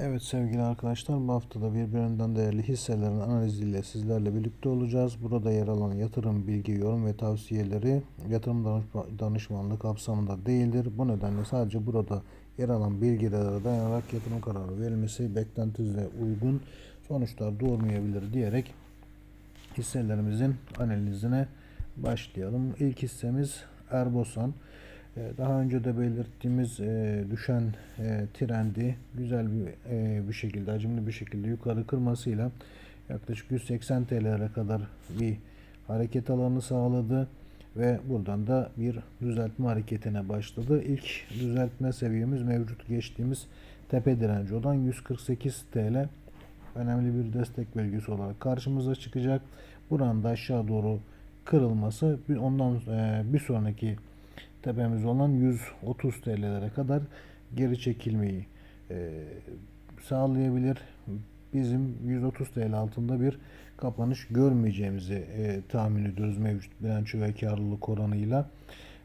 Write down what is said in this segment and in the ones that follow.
Evet sevgili arkadaşlar bu haftada birbirinden değerli hisselerin analiziyle sizlerle birlikte olacağız. Burada yer alan yatırım bilgi, yorum ve tavsiyeleri yatırım danışma- danışmanlığı kapsamında değildir. Bu nedenle sadece burada yer alan bilgilere dayanarak yatırım kararı verilmesi beklentinize uygun sonuçlar doğurmayabilir diyerek hisselerimizin analizine başlayalım. İlk hissemiz Erbosan. Ee, Daha önce de belirttiğimiz e, düşen e, trendi güzel bir, e, bir şekilde, hacimli bir şekilde yukarı kırmasıyla yaklaşık 180 TL'lere kadar bir hareket alanı sağladı ve buradan da bir düzeltme hareketine başladı. İlk düzeltme seviyemiz mevcut geçtiğimiz tepe direnci olan 148 TL önemli bir destek bölgesi olarak karşımıza çıkacak. Buranın da aşağı doğru kırılması ondan e, bir sonraki tepemiz olan 130 TL'lere kadar geri çekilmeyi e, sağlayabilir. Bizim 130 TL altında bir kapanış görmeyeceğimizi e, tahmin ediyoruz mevcut bilanço ve karlılık oranıyla.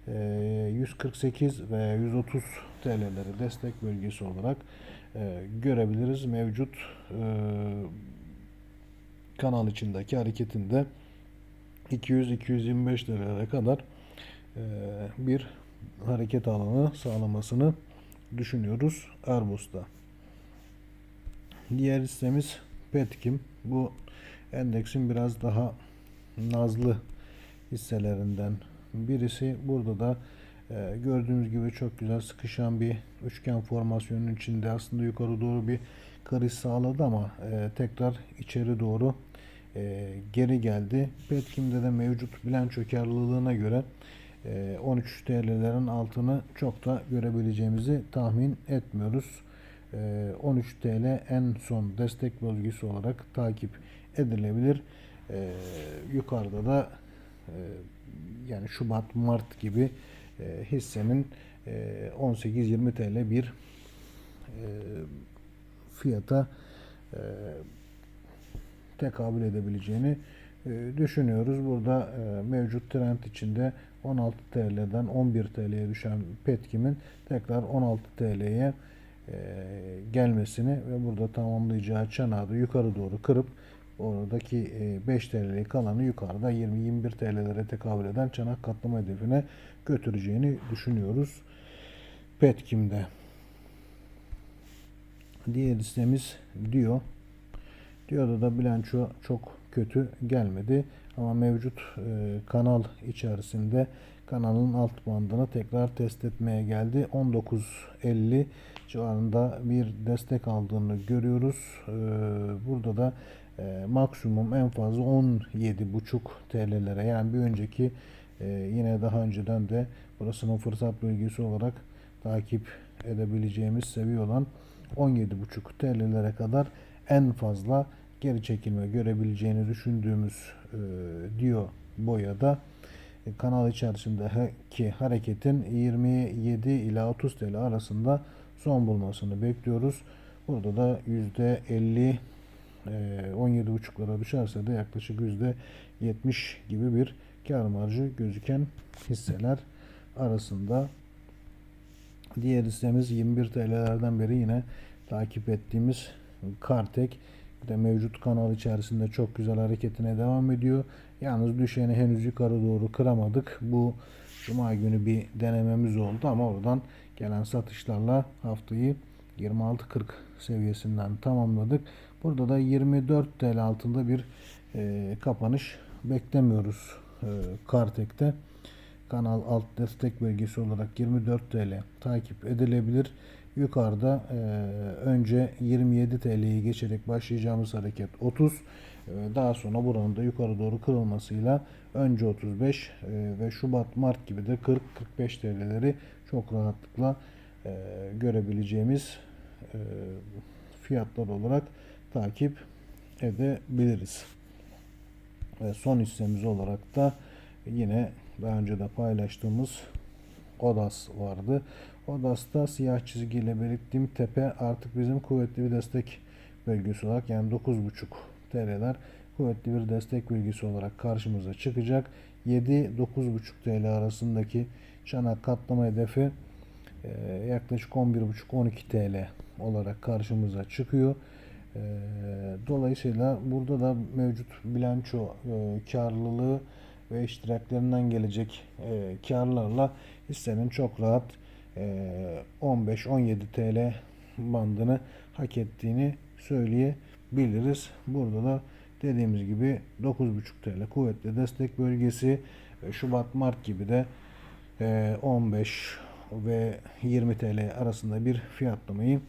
E, 148 ve 130 TL'leri destek bölgesi olarak e, görebiliriz. Mevcut e, kanal içindeki hareketinde 200-225 TL'lere kadar bir hareket alanı sağlamasını düşünüyoruz Airbus'ta. Diğer hissemiz Petkim. Bu endeksin biraz daha nazlı hisselerinden birisi. Burada da e, gördüğünüz gibi çok güzel sıkışan bir üçgen formasyonun içinde aslında yukarı doğru bir kırış sağladı ama e, tekrar içeri doğru e, geri geldi. Petkim'de de mevcut bilanço karlılığına göre 13 TL'lerin altını çok da görebileceğimizi tahmin etmiyoruz. E, 13 TL en son destek bölgesi olarak takip edilebilir. E, yukarıda da e, yani Şubat, Mart gibi e, hissenin e, 18-20 TL bir e, fiyata e, tekabül edebileceğini e, düşünüyoruz. Burada e, mevcut trend içinde 16 TL'den 11 TL'ye düşen Petkim'in tekrar 16 TL'ye e, gelmesini ve burada tamamlayacağı çanağı yukarı doğru kırıp oradaki e, 5 TL'lik kalanı yukarıda 20-21 TL'lere tekabül eden çanak katlama hedefine götüreceğini düşünüyoruz. Petkim'de. Diğer listemiz Dio. Dio'da da bilanço çok kötü gelmedi. Ama mevcut e, kanal içerisinde kanalın alt bandını tekrar test etmeye geldi. 19.50 civarında bir destek aldığını görüyoruz. E, burada da e, maksimum en fazla 17.5 TL'lere yani bir önceki e, yine daha önceden de burasının fırsat bölgesi olarak takip edebileceğimiz seviye olan 17.5 TL'lere kadar en fazla geri çekilme görebileceğini düşündüğümüz e, diyor boyada e, kanal içerisindeki hareketin 27 ila 30 TL arasında son bulmasını bekliyoruz. Burada da %50 e, 17.5'lara düşerse de yaklaşık %70 gibi bir kar marjı gözüken hisseler arasında. Diğer hissemiz 21 TL'lerden beri yine takip ettiğimiz Kartek de mevcut kanal içerisinde çok güzel hareketine devam ediyor. Yalnız düşeni henüz yukarı doğru kıramadık. Bu Cuma günü bir denememiz oldu ama oradan gelen satışlarla haftayı 26.40 seviyesinden tamamladık. Burada da 24 TL altında bir e, kapanış beklemiyoruz e, Kartek'te. Kanal alt destek bölgesi olarak 24 TL takip edilebilir. Yukarıda e, önce 27 TL'yi geçerek başlayacağımız hareket 30. E, daha sonra buranın da yukarı doğru kırılmasıyla önce 35 e, ve Şubat Mart gibi de 40-45 TL'leri çok rahatlıkla görebileceğimiz fiyatlar olarak takip edebiliriz. Ve son hissemiz olarak da yine daha önce de paylaştığımız Odas vardı. Odas'ta siyah çizgiyle belirttiğim tepe artık bizim kuvvetli bir destek bölgesi olarak yani 9.5 TL'ler kuvvetli bir destek bölgesi olarak karşımıza çıkacak. 7-9.5 TL arasındaki çanak katlama hedefi e, yaklaşık 11,5-12 TL olarak karşımıza çıkıyor. E, dolayısıyla burada da mevcut bilanço e, karlılığı ve iştiraklerinden gelecek e, karlarla hissenin çok rahat e, 15-17 TL bandını hak ettiğini söyleyebiliriz. Burada da dediğimiz gibi 9,5 TL kuvvetli destek bölgesi e, Şubat-Mart gibi de e, 15 ve 20 TL arasında bir fiyatlamayı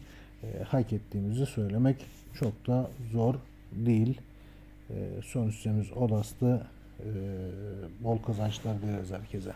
e, hak ettiğimizi söylemek çok da zor değil. E, son hissemiz Odas'tı. E, bol kazançlar dileriz herkese.